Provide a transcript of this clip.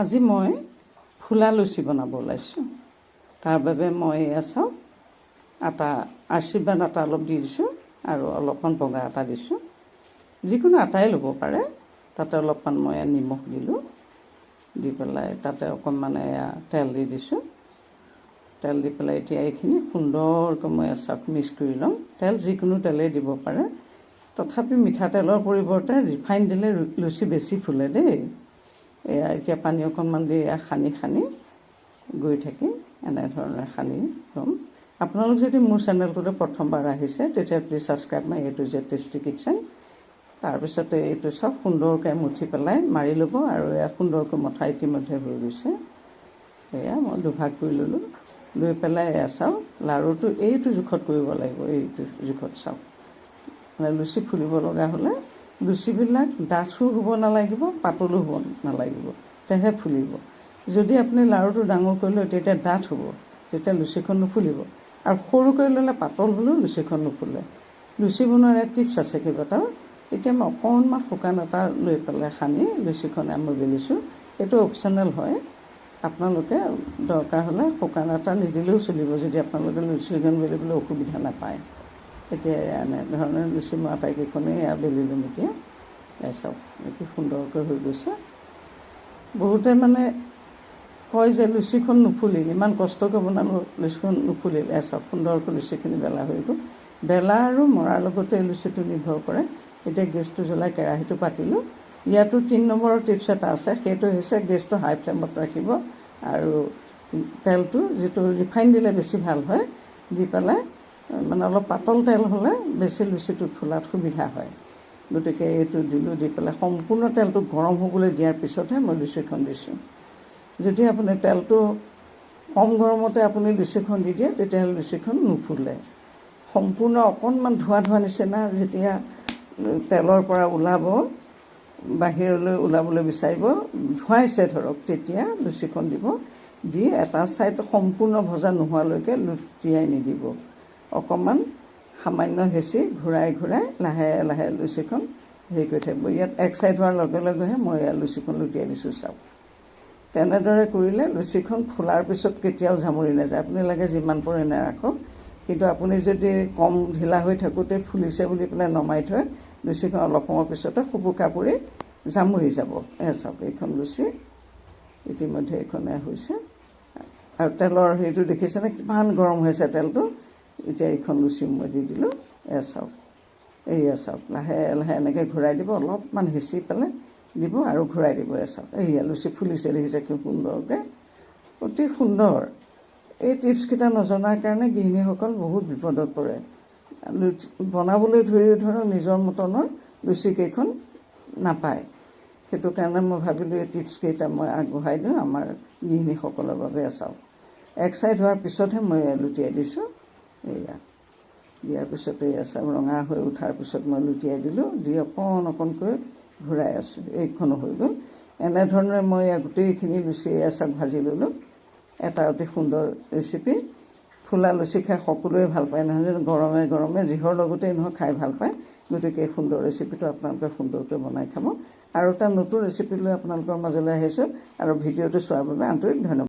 আজি মই ফুলা লুচি বনাব ওলাইছোঁ। তাৰ বাবে মই এয়া চাওক আটা আশীৰ্বাদ আটা অলপ দি দিছোঁ আৰু অলপমান বগা আটা দিছোঁ। যিকোনো আটাই ল'ব পাৰে। তাতে অলপমান মই নিমখ দিলোঁ। দি পেলাই তাতে অকণমান এয়া তেল দি দিছোঁ। তেল দি পেলাই এতিয়া এইখিনি সুন্দৰকৈ মই চাওক মিক্স কৰি ল'ম। তেল যিকোনো তেলেই দিব পাৰে। তথাপি মিঠাতেলৰ পৰিৱৰ্তে ৰিফাইন দিলে লুচি বেছি ফুলে দেই। এয়া এতিয়া পানী অকণমান দি এয়া সানি সানি গৈ থাকিম এনেধৰণে সানি ল'ম। আপোনালোক যদি মোৰ চেনেলটোতে প্ৰথমবাৰ আহিছে তেতিয়া প্লিজ ছাবস্ক্ৰাইব মাই এইটো যে টেষ্টি কিটচেন তাৰপিছতে এইটো চব সুন্দৰকৈ মুঠি পেলাই মাৰি ল'ব আৰু এয়া সুন্দৰকৈ মঠা ইতিমধ্যে হৈ গৈছে। এয়া মই দুভাগ কৰি ল'লোঁ। লৈ পেলাই এয়া চাওক লাড়ুটো এইটো জোখত কৰিব লাগিব এইটো জোখত চাওক। মানে লুচি ফুলিব লগা হ'লে লুচিবিলাক ডাঠো হ'ব নালাগিব পাতলো হ'ব নালাগিব তেহে ফুলিব। যদি আপুনি লাড়ুটো ডাঙৰ কৰি লয় তেতিয়া ডাঠ হ'ব তেতিয়া লুচিখন নুফুলিব। আৰু সৰু কৰি ল'লে পাতল হ'লেও লুচিখন নুফুলে। লুচি বনোৱাৰ এটা টিপছ আছে কেইবাটাও। এতিয়া মই অকণমান শুকান এটা লৈ পেলাই সানি লুচিখনে মই বেলিছোঁ এইটো অপশ্যনেল হয়। আপোনালোকে দৰকাৰ হ'লে শুকান আটা নিদিলেও চলিব যদি আপোনালোকে লুচিখন বেলিবলৈ অসুবিধা নাপায়। এতিয়া এনেধৰণে লুচি মই আটাইকেইখনেই এয়া বেলিলোঁ এতিয়া এই চাওক কি সুন্দৰকৈ হৈ গৈছে। বহুতে মানে কয় যে লুচিখন নুফুলিল ইমান কষ্টকৈ বনালোঁ লুচিখন নুফুলিল এ চাওক সুন্দৰকৈ লুচিখিনি বেলা হৈ গ'ল। বেলা আৰু মৰাৰ লগতে লুচিটো নিৰ্ভৰ কৰে। এতিয়া গেছটো জ্বলাই কেৰাহীটো পাতিলোঁ। ইয়াতো তিনি নম্বৰৰ টিপছ এটা আছে সেইটো হৈছে গেছটো হাই ফ্লেমত ৰাখিব আৰু তেলটো যিটো ৰিফাইন দিলে বেছি ভাল হয় দি পেলাই মানে অলপ পাতল তেল হ'লে বেছি লুচিটো ফুলাত সুবিধা হয়। গতিকে এইটো দিলোঁ দি পেলাই সম্পূৰ্ণ তেলটো গৰম হ'বলৈ দিয়াৰ পিছতহে মই লুচিখন দিছোঁ। যদি আপুনি তেলটো কম গৰমতে আপুনি লুচিখন দি দিয়ে তেতিয়াহ'লে লুচিখন নুফুলে। সম্পূৰ্ণ অকণমান ধোৱা ধোৱা নিচিনা যেতিয়া তেলৰ পৰা ওলাব বাহিৰলৈ ওলাবলৈ বিচাৰিব ধোৱাইছে ধৰক তেতিয়া লুচিখন দিব। দি এটা ছাইড সম্পূৰ্ণ ভজা নোহোৱালৈকে লুটিয়াই নিদিব। অকণমান সামান্য হেঁচি ঘূৰাই ঘূৰাই লাহে লাহে লুচিখন হেৰি কৰি থাকিব। ইয়াত এক ছাইড হোৱাৰ লগে লগেহে মই লুচিখন লুটিয়াই দিছোঁ চাওক। তেনেদৰে কৰিলে লুচিখন ফুলাৰ পিছত কেতিয়াও জামুৰি নাযায়। আপুনি লাগে যিমান পৰে নাৰাখক। কিন্তু আপুনি যদি কম ঢিলা হৈ থাকোঁতে ফুলিছে বুলি পেলাই নমাই থয় লুচিখন অলপ সময়ৰ পিছতে সুপুকা পৰি জামুৰি যাব। এ চাওক এইখন লুচি ইতিমধ্যে এইখনে হৈছে। আৰু তেলৰ হেৰিটো দেখিছেনে? কিমান গৰম হৈছে তেলটো। এতিয়া এইখন লুচি মই দি দিলোঁ এ চাওক। এইয়া চাওক লাহে লাহে এনেকৈ ঘূৰাই দিব অলপমান হেঁচি পেলাই দিব আৰু ঘূৰাই দিব এ চাওক। এইয়া লুচি ফুলিছে দেখিছে কি সুন্দৰকৈ। অতি সুন্দৰ। এই টিপছকেইটা নজনাৰ কাৰণে গৃহিণীসকল বহুত বিপদত পৰে। বনাবলৈ ধৰি ধৰক নিজৰ মতনৰ লুচিকেইখন নাপায়। সেইটো কাৰণে মই ভাবিলোঁ এই টিপছকেইটা মই আগবঢ়াই দিওঁ আমাৰ গৃহিণীসকলৰ বাবে চাওক। চাইড হোৱাৰ পিছতহে মই লুটিয়াই দিছোঁ। এয়া। দিয়াৰ পিছতে চাওক ৰঙা হৈ উঠাৰ পিছত মই লুটিয়াই দিলোঁ দি অকণ অকণকৈ ঘূৰাই আছোঁ এইখনো হৈ গ'ল। এনেধৰণে মই গোটেইখিনি লুচি এয়া চাওক ভাজি ল'লোঁ। এটা অতি সুন্দৰ ৰেচিপি ফুলা লুচি খাই সকলোৱে ভাল পায় নহয় জানো? গৰমে গৰমে যিহৰ লগতেই নহয় খাই ভাল পায়। গতিকে এই সুন্দৰ ৰেচিপিটো আপোনালোকে সুন্দৰকৈ বনাই খাব। আৰু এটা নতুন ৰেচিপি লৈ আপোনালোকৰ মাজলৈ আহিছোঁ। আৰু ভিডিঅ'টো চোৱাৰ বাবে আন্তৰিক ধন্যবাদ।